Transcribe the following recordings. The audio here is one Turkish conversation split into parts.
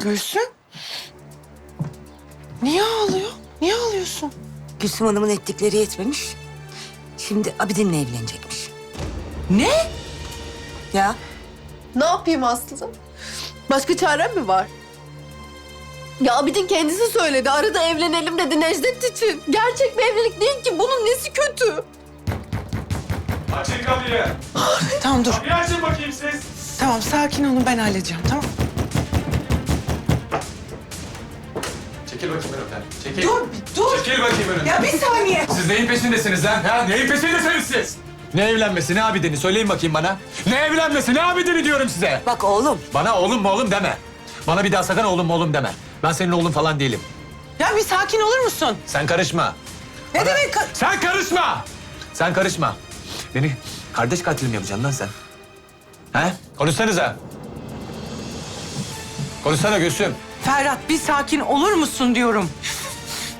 Gülsüm. Niye ağlıyor? Niye ağlıyorsun? Gülsüm Hanım'ın ettikleri yetmemiş. Şimdi Abidin'le evlenecekmiş. Ne? Ya Ne yapayım Aslı? Başka çarem mi var? Ya Abidin kendisi söyledi. Arada evlenelim dedi Necdet için. Gerçek bir evlilik değil ki. Bunun nesi kötü? Açın kapıyı. Tamam dur. Kapıyı açın bakayım siz. Tamam sakin olun ben halledeceğim tamam. Çekil bakayım önümden. Çekil. Dur dur. Çekil bakayım önümden. Ya bir saniye. Siz neyin peşindesiniz lan? Ha? Neyin peşindesiniz siz? Ne evlenmesi, ne abidini söyleyin bakayım bana. Ne evlenmesi, ne abidini diyorum size. bak oğlum Bana oğlum mu oğlum deme. Bana bir daha sakın oğlum mu oğlum deme. Ben senin oğlun falan değilim. Ya bir sakin olur musun? Sen karışma. Ne Bana- demek? ka- Sen karışma! Sen karışma. Beni kardeş katili mi yapacaksın lan sen? He? Konuşsanıza. Konuşsana Gülsüm. Ferhat bir sakin olur musun diyorum.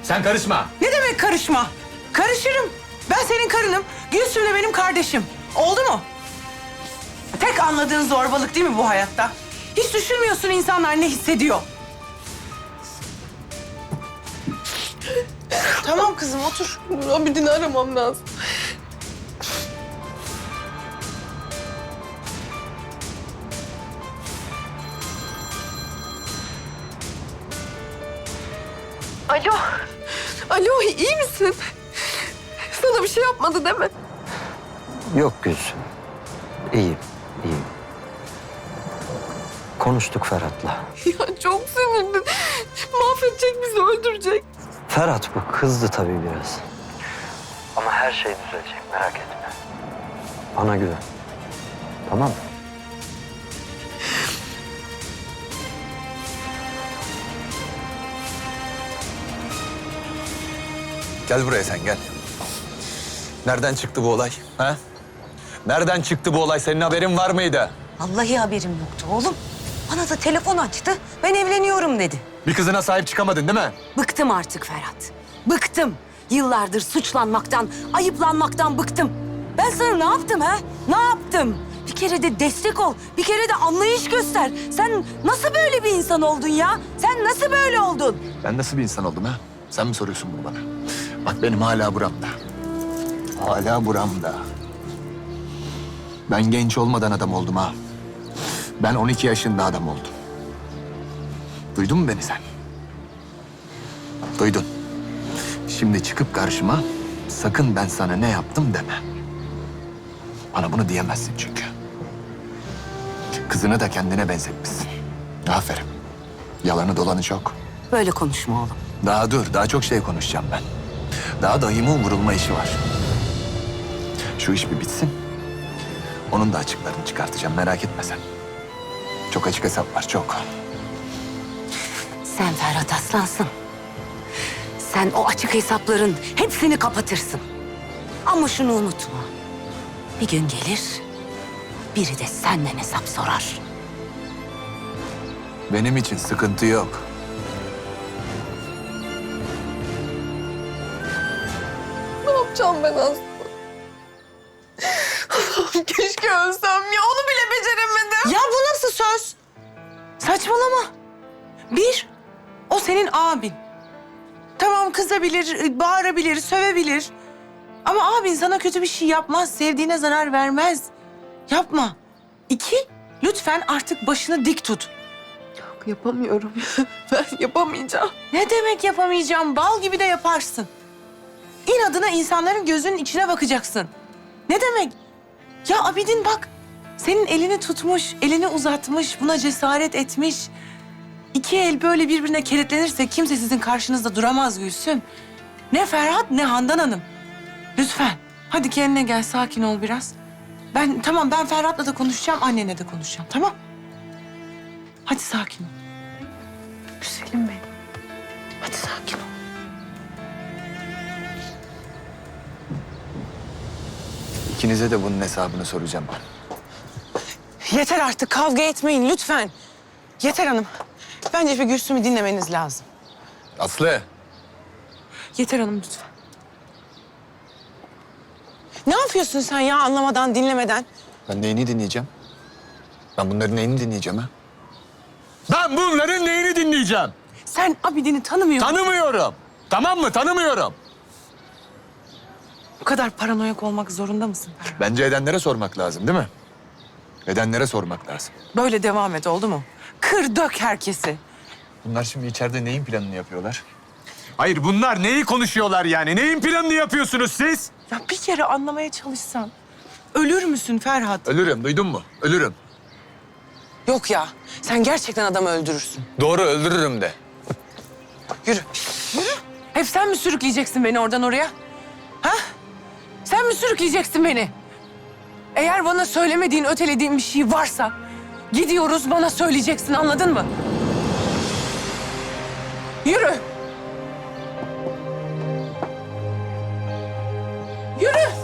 Sen karışma. Ne demek karışma? Karışırım. Ben senin karınım. Gülsüm de benim kardeşim. Oldu mu? Tek anladığın zorbalık değil mi bu hayatta? Hiç düşünmüyorsun insanlar ne hissediyor. tamam kızım otur. Abidin'i aramam lazım. Alo. Alo iyi misin? Sana bir şey yapmadı değil mi? Yok Gülsüm. İyiyim, iyiyim. Konuştuk Ferhat'la. Ya çok sinirli. Mahvedecek bizi öldürecek. Ferhat bu kızdı tabii biraz. Ama her şey düzelecek merak etme. Bana güven. Tamam mı? Gel buraya sen gel. Nereden çıktı bu olay? Ha? Nereden çıktı bu olay? Senin haberin var mıydı? vallahi haberim yoktu oğlum. Bana da telefon açtı. Ben evleniyorum dedi. Bir kızına sahip çıkamadın değil mi? Bıktım artık Ferhat. Bıktım. Yıllardır suçlanmaktan, ayıplanmaktan bıktım. Ben sana ne yaptım ha? Ne yaptım? Bir kere de destek ol. Bir kere de anlayış göster. Sen nasıl böyle bir insan oldun ya? Sen nasıl böyle oldun? Ben nasıl bir insan oldum ha? Sen mi soruyorsun bunu bana? Bak benim hala buramda. Hala buramda. Ben genç olmadan adam oldum ha. Ben 12 yaşında adam oldum. Duydun mu beni sen? Duydun. Şimdi çıkıp karşıma sakın ben sana ne yaptım deme. Bana bunu diyemezsin çünkü. Kızını da kendine benzetmişsin. Aferin. Yalanı dolanı çok. Böyle konuşma oğlum. Daha dur, daha çok şey konuşacağım ben. Daha dayımın vurulma işi var. Şu iş bir bitsin. Onun da açıklarını çıkartacağım, merak etme sen. Çok açık hesap var, çok. Sen Ferhat Aslansın. Sen o açık hesapların hepsini kapatırsın. Ama şunu unutma. Bir gün gelir, biri de senden hesap sorar. Benim için sıkıntı yok. Yapacağım ben Aslı? Keşke ölsem ya. Onu bile beceremedim. Ya bu nasıl söz? Saçmalama. Bir, o senin abin. Tamam kızabilir, bağırabilir, sövebilir. Ama abin sana kötü bir şey yapmaz, sevdiğine zarar vermez. Yapma. İki, lütfen artık başını dik tut. Yok yapamıyorum. ben yapamayacağım. Ne demek yapamayacağım? Bal gibi de yaparsın. İnadına insanların gözünün içine bakacaksın. Ne demek? Ya Abidin bak, senin elini tutmuş, elini uzatmış, buna cesaret etmiş. İki el böyle birbirine kilitlenirse kimse sizin karşınızda duramaz Gülsüm. Ne Ferhat ne Handan Hanım. Lütfen, hadi kendine gel, sakin ol biraz. Ben tamam, ben Ferhat'la da konuşacağım, annenle de konuşacağım, tamam? Hadi sakin ol. Güzelim benim. Hadi sakin ol. İkinize de bunun hesabını soracağım ben. Yeter artık kavga etmeyin lütfen. Yeter hanım. Bence bir Gülsüm'ü dinlemeniz lazım. Aslı, Yeter hanım lütfen. Ne yapıyorsun sen ya anlamadan dinlemeden? ben neyini dinleyeceğim? Ben bunların neyini dinleyeceğim ha? Ben bunların neyini dinleyeceğim? Sen Abidin'i tanımıyorsun. Tanımıyorum. Tamam mı? Tanımıyorum. Kadar paranoyak olmak zorunda mısın Ferhat? Bence edenlere sormak lazım değil mi? Edenlere sormak lazım. Böyle devam et oldu mu? Kır dök herkesi. Bunlar şimdi içeride neyin planını yapıyorlar? Hayır bunlar neyi konuşuyorlar yani? Neyin planını yapıyorsunuz siz? Ya bir kere anlamaya çalışsan. Ölür müsün Ferhat? Ölürüm, duydun mu? Ölürüm. Yok ya. Sen gerçekten adamı öldürürsün. Doğru öldürürüm de. Yürü. Yürü. Hep sen mi sürükleyeceksin beni oradan oraya? Ha? Sürükleyeceksin beni? Eğer bana söylemediğin, ötelediğin bir şey varsa... ...gidiyoruz bana söyleyeceksin anladın mı? Yürü. Yürü.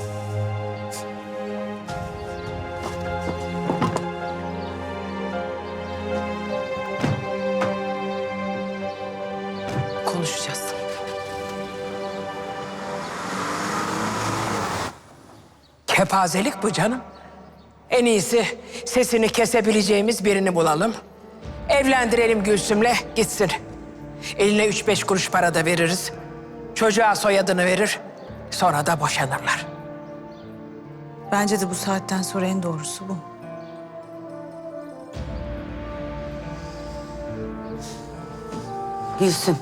Kepazelik bu canım. En iyisi sesini kesebileceğimiz birini bulalım. Evlendirelim Gülsüm'le gitsin. Eline üç beş kuruş para da veririz. Çocuğa soyadını verir. Sonra da boşanırlar. Bence de bu saatten sonra en doğrusu bu. Gülsüm,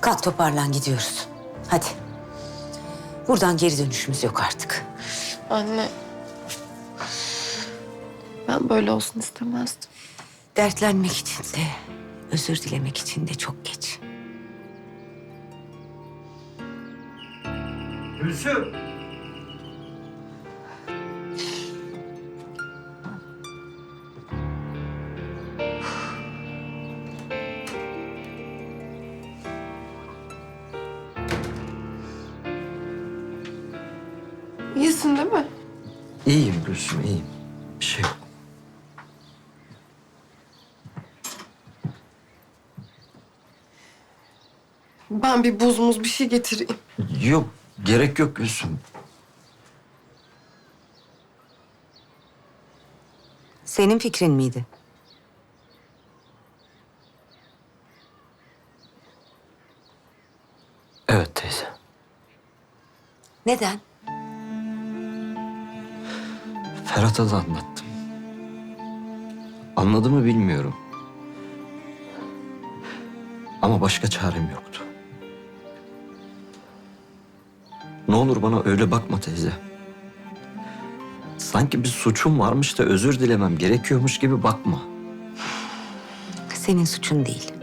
kalk toparlan gidiyoruz. Hadi. Buradan geri dönüşümüz yok artık. Anne. Ben böyle olsun istemezdim. Dertlenmek için de, özür dilemek için de çok geç. Gülsüm. İyisin değil mi? İyiyim Gülsüm, iyiyim. Bir şey yok. Ben bir buz muz bir şey getireyim. Yok, gerek yok Gülsüm. Senin fikrin miydi? Evet teyze. Neden? Ferhat'a da anlattım. Anladı mı bilmiyorum. Ama başka çarem yoktu. Ne olur bana öyle bakma teyze. Sanki bir suçum varmış da özür dilemem gerekiyormuş gibi bakma. Senin suçun değil.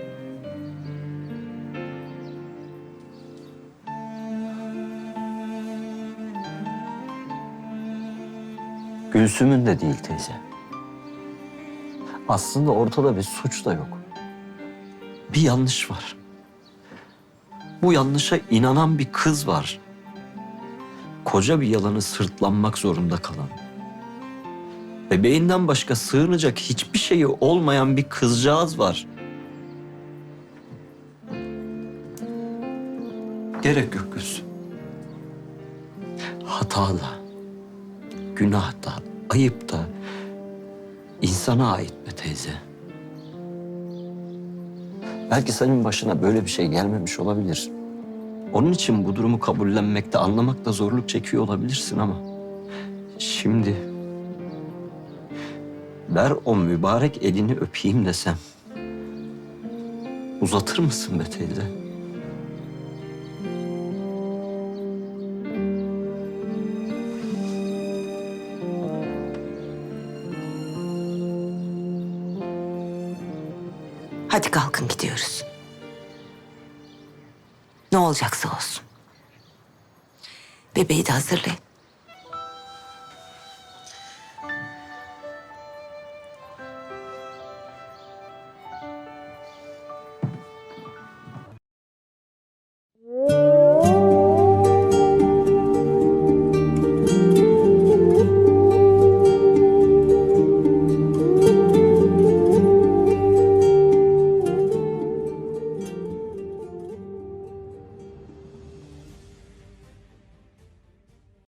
Gülsüm'ün de değil teyze. Aslında ortada bir suç da yok. Bir yanlış var. Bu yanlışa inanan bir kız var. Koca bir yalanı sırtlanmak zorunda kalan. Bebeğinden başka sığınacak hiçbir şeyi olmayan bir kızcağız var. Gerek yok Gülsüm. Hata da, günah da, ayıp da insana ait be teyze. Belki senin başına böyle bir şey gelmemiş olabilir. Onun için bu durumu kabullenmekte, anlamakta zorluk çekiyor olabilirsin ama... Şimdi... Ver o mübarek elini öpeyim desem... Uzatır mısın be teyze? Hadi kalkın gidiyoruz. Ne olacaksa olsun. Bebeği de hazırlayın.